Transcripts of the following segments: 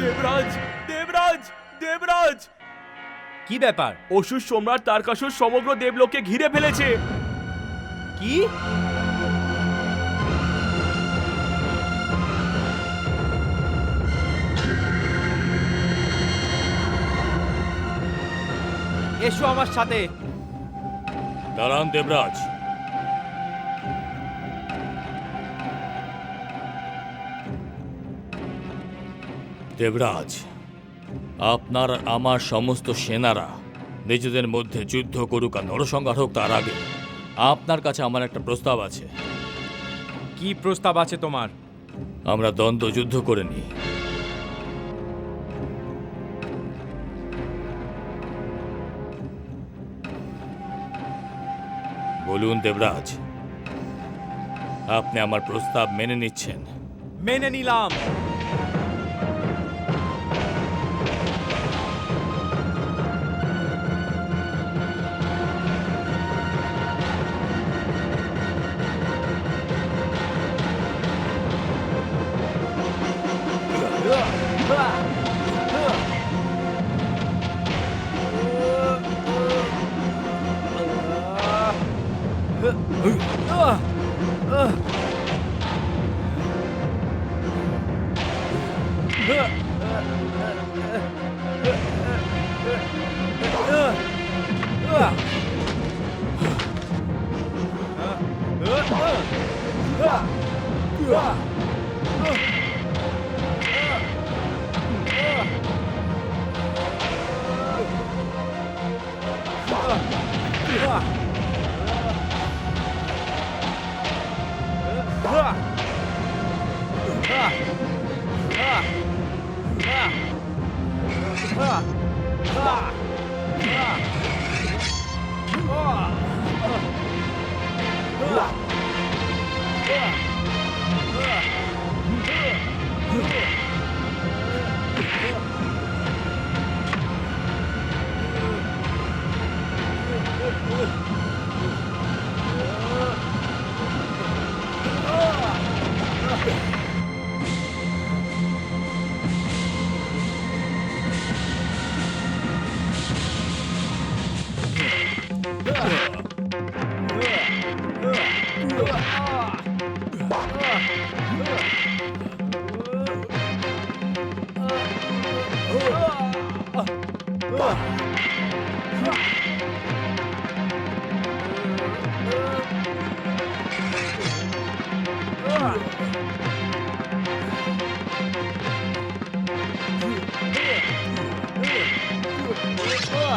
দেবরাজ দেবরাজ দেবরাজ! কি ব্যাপার? অসুর সম্রাট তারকাসুর সমগ্র দেবলোককে ঘিরে ফেলেছে। কি? এসো আমার সাথে। দাঁড়ান দেবরাজ। দেবরাজ আপনার আমার সমস্ত সেনারা নিজেদের মধ্যে যুদ্ধ করুক আর নরসংহার হোক তার আগে আপনার কাছে আমার একটা প্রস্তাব আছে। কি প্রস্তাব আছে তোমার? আমরা দ্বন্দ্ব যুদ্ধ করে নিই। বলুন দেবরাজ আপনি আমার প্রস্তাব মেনে নিচ্ছেন। মেনে নিলাম। เออเออ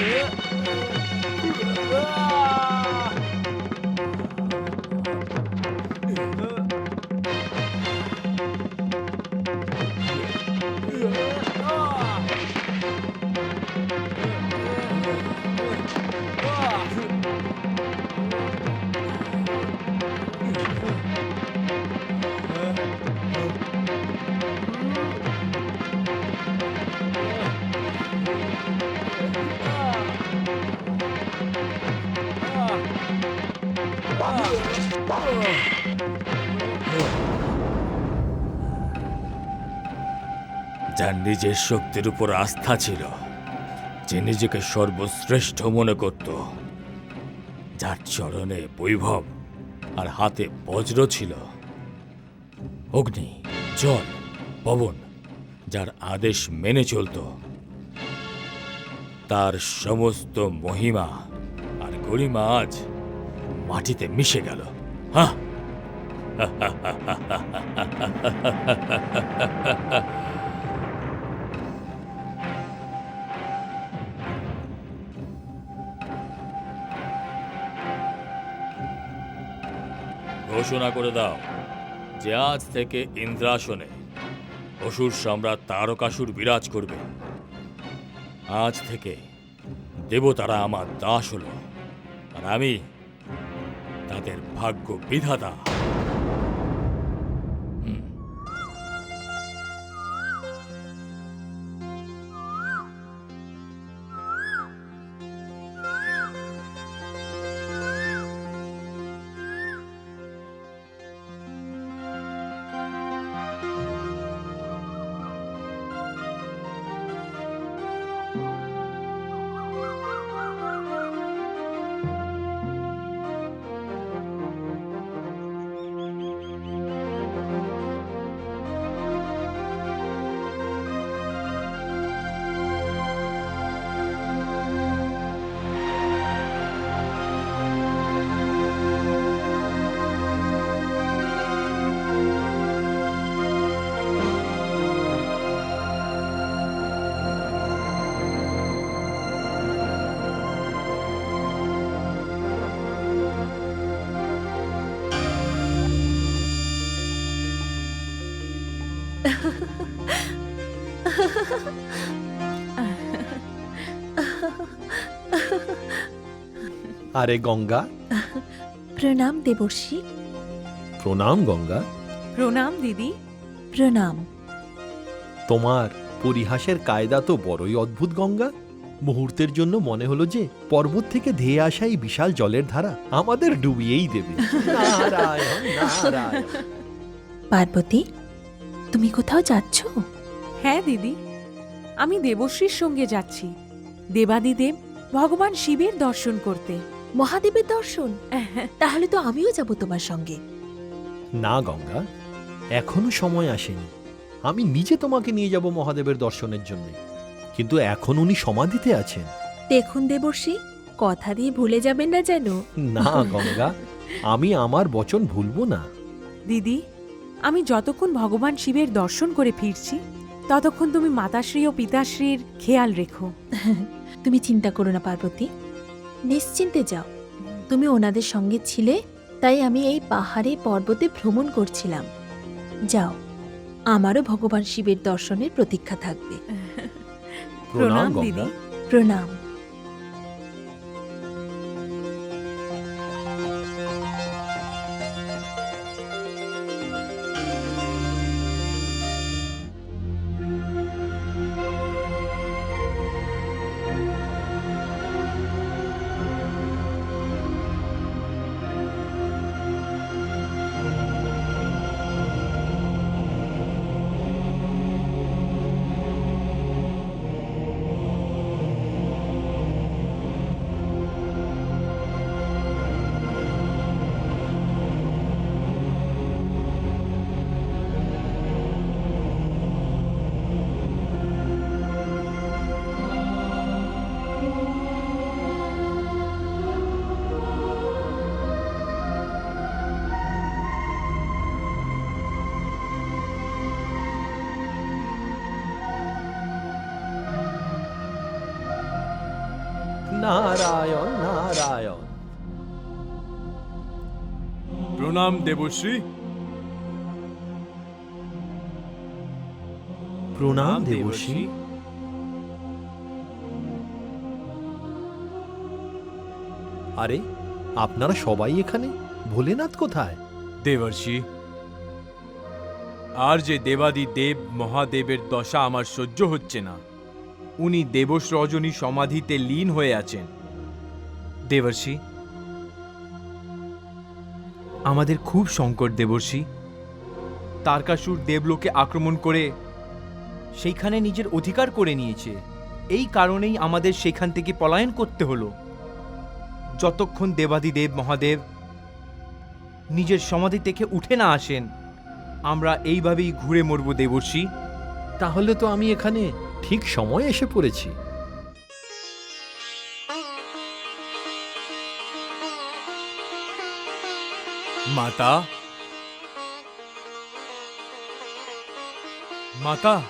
Yeah. যার নিজের শক্তির উপর আস্থা ছিল, যে নিজেকে সর্বশ্রেষ্ঠ মনে করত। যার চরণে বৈভব আর হাতে বজ্র ছিল। অগ্নি, জল, পবন, যার আদেশ মেনে চলত। তার সমস্ত মহিমা আর গরিমা আজ মাটিতে মিশে গেল। হ্যাঁ ঘোষণা করে দাও যে আজ থেকে ইন্দ্রাসনে অসুর সম্রাট তারকাসুর বিরাজ করবে। আজ থেকে দেবতারা আমার দাস হল আর আমি তাদের ভাগ্য বিধাতা আরে গঙ্গা। প্রণাম দেবর্ষি। প্রণাম গঙ্গা। প্রণাম দিদি। প্রণাম। তোমার পরিহাসের কায়দা তো বড়ই অদ্ভুত গঙ্গা। মুহূর্তের জন্য মনে হলো যে পর্বত থেকে ধেয়ে আসা এই বিশাল জলের ধারা আমাদের ডুবিয়েই দেবে। নারায়ণ নারায়ণ। পার্বতী তুমি কোথাও যাচ্ছ? হ্যাঁ দিদি আমি দেবশ্রীর সঙ্গে যাচ্ছি। দেবাদিদেব ভগবান শিবের দর্শন করতে। মহাদেবের দর্শন? তাহলে তো আমিও যাব তোমার সঙ্গে। না গঙ্গা। এখনও সময় আসেনি। আমি নিজে তোমাকে নিয়ে যাব মহাদেবের দর্শনের জন্য। কিন্তু এখন উনি সমাধিতে আছেন। দেখুন দেবর্ষি কথা দিয়ে ভুলে যাবেন না যেন। না গঙ্গা আমি আমার বচন ভুলবো না। দিদি আমি যতক্ষণ ভগবান শিবের দর্শন করে ফিরছি ততক্ষণ তুমি মাতাশ্রী ও পিতাশ্রীর খেয়াল রেখো। তুমি চিন্তা করো না পার্বতী। নিশ্চিন্তে যাও। তুমি ওনাদের সঙ্গে ছিলে তাই আমি এই পাহাড়ে পর্বতে ভ্রমণ করছিলাম। যাও আমারও ভগবান শিবের দর্শনের প্রতীক্ষা থাকবে। প্রণাম প্রণাম দিদি। প্রণাম। নারায়ণ নারায়ণ। প্রণাম দেবশ্রী প্রণাম দেবশ্রী আরে আপনারা সবাই এখানে? ভোলেনাথ কোথায়? দেবর্ষি আর যে দেবাদি দেব মহাদেবের দশা আমার সহ্য হচ্ছে না। উনি দেবশ রজনী সমাধিতে লীন হয়ে আছেন। দেবর্ষি। আমাদের খুব সংকট দেবর্ষী। তারকাসুর দেবলোকে আক্রমণ করে সেইখানে নিজের অধিকার করে নিয়েছে। এই কারণেই আমাদের সেখান থেকে পলায়ন করতে হলো। যতক্ষণ দেবাদিদেব মহাদেব নিজের সমাধি থেকে উঠে না আসেন, আমরা এইভাবেই ঘুরে মরব দেবর্ষী। তাহলে তো আমি এখানে ঠিক সময়ে এসে পড়েছি। মাতা? মাতা?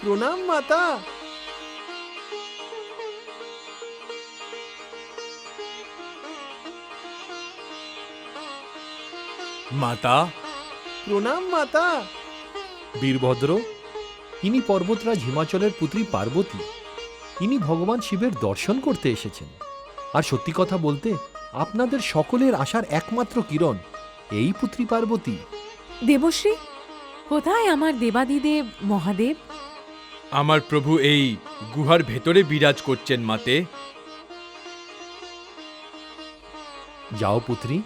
প্রণাম মাতা। মাতা? প্রণাম মাতা। বীরভদ্র ইনি পর্বতরাজ হিমাচলের পুত্রী পার্বতী। ইনি ভগবান শিবের দর্শন করতে এসেছেন। আর সত্যি কথা বলতে আপনাদের সকলের আশার একমাত্র কিরণ এই পুত্রী পার্বতী। দেবশ্রী কোথায় আমার দেবাদিদেব মহাদেব? আমার প্রভু এই গুহার ভেতরে বিরাজ করছেন মাতে। যাও পুত্রী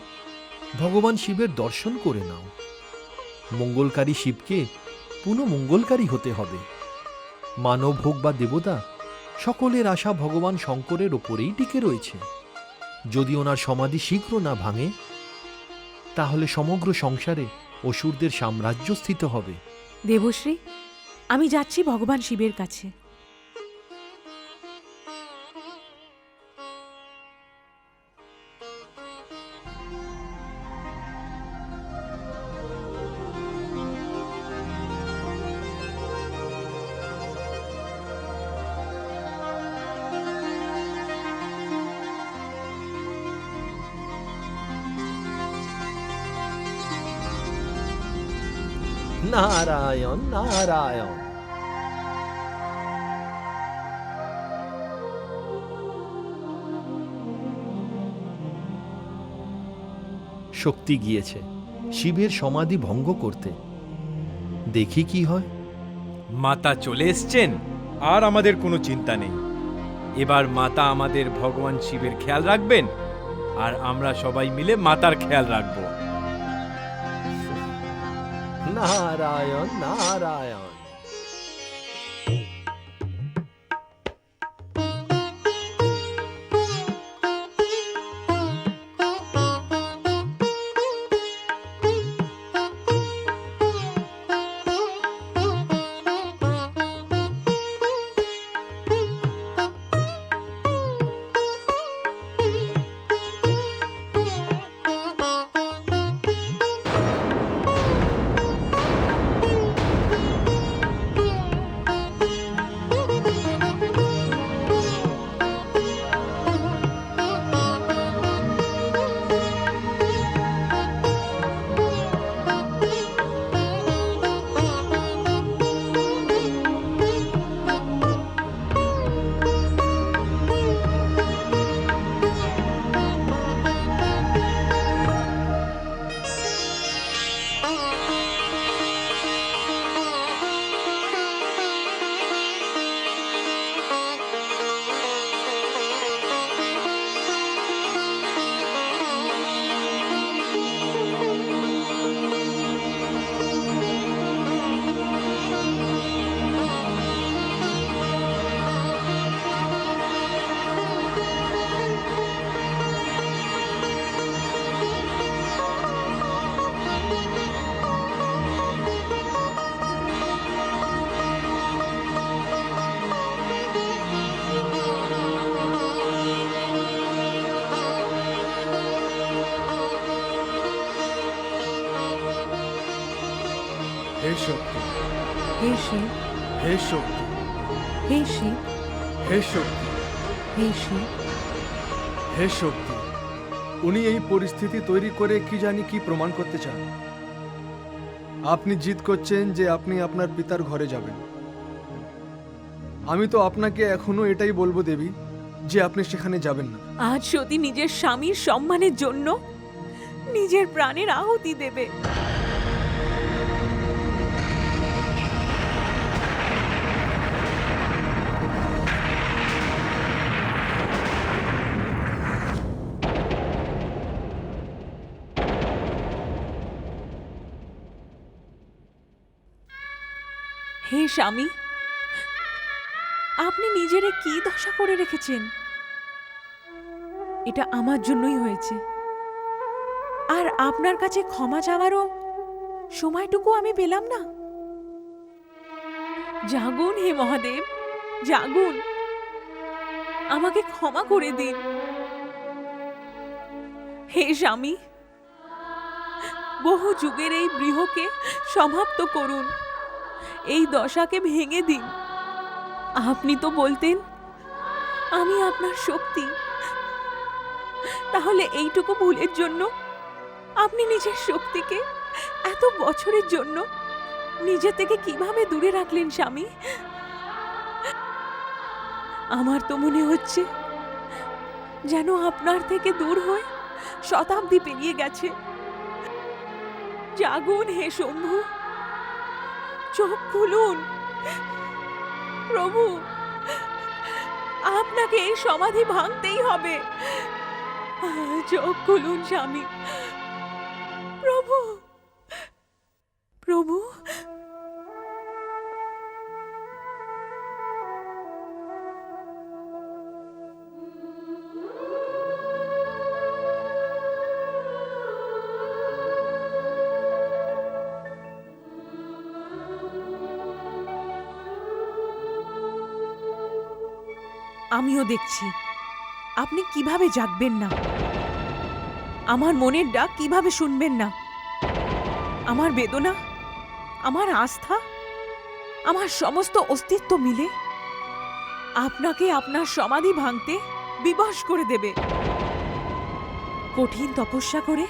ভগবান শিবের দর্শন করে নাও। মঙ্গলকারী শিবকে পুনঃ মঙ্গলকারী হতে হবে। মানব হোক বা দেবতা সকলের আশা ভগবান শঙ্করের ওপরেই টিকে রয়েছে। যদি ওনার সমাধি শীঘ্র না ভাঙে তাহলে সমগ্র সংসারে অসুরদের সাম্রাজ্য স্থিত হবে। দেবশ্রী আমি যাচ্ছি ভগবান শিবের কাছে। নারায়ণ নারায়ণ। শক্তি গিয়েছে, শিবের সমাধি ভঙ্গ করতে। দেখি কি হয়। মাতা চলে এসছেন, আর আমাদের কোনো চিন্তা নেই। এবার মাতা আমাদের ভগবান শিবের খেয়াল রাখবেন, আর আমরা সবাই মিলে মাতার খেয়াল রাখব। নারায়ণ নারায়ণ শক্তি। হে শিব। হে শক্তি। হে শিব। হে শক্তি। হে শিব। হে শক্তি। উনি এই পরিস্থিতি তৈরি করে কি জানি কি প্রমাণ করতে চান। আপনি জিদ করছেন যে আপনি আপনার পিতার ঘরে যাবেন। আমি তো আপনাকে এখনও এটাই বলব দেবী যে আপনি সেখানে যাবেন না। আজ সতী নিজের স্বামীর সম্মানের জন্য নিজের প্রাণের আহুতি দেবে স্বামী? আপনি নিজেরে কি দশা করে রেখেছেন? এটা আমার জন্যই হয়েছে। আর আপনার কাছে ক্ষমা চাওয়ারও সময়টুকু আমি পেলাম না। জাগুন হে মহাদেব, জাগুন। আমাকে ক্ষমা করে দিন। হে স্বামী, বহু যুগের এই বৃহকে সমাপ্ত করুন। এই দশাকে ভেঙে দিন। আপনি তো বলতেন, আমি আপনার শক্তি। তাহলে এইটুকু ভুলের জন্য, আপনি নিজের শক্তিকে এত বছরের জন্য নিজে থেকে কীভাবে দূরে রাখলেন স্বামী? আমার তো মনে হচ্ছে যেন আপনার থেকে দূর হয়ে শতাব্দী পেরিয়ে গেছে। জাগুন হে শম্ভু। চোখ খুলুন। প্রভু আপনাকে এই সমাধি ভাঙতেই হবে। চোখ খুলুন স্বামী। প্রভু প্রভু। আমিও দেখছি। আপনি কীভাবে জাগবেন না? আমার মনের ডাক কীভাবে শুনবেন না? আমার বেদনা? আমার আস্থা? আমার সমস্ত অস্তিত্ব মিলে আপনাকে আপনার সমাধি ভাঙতে বিবশ করে দেবে। কঠিন তপস্যা করে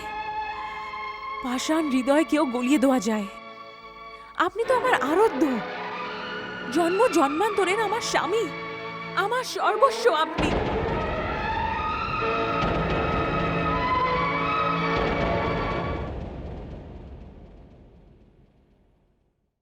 পাষাণ হৃদয়কেও গলিয়ে দেওয়া যায়। আপনি তো আমার আরাধ্য। জন্ম জন্মান্তরের আমার স্বামী। আমার সর্বস্ব আপনি।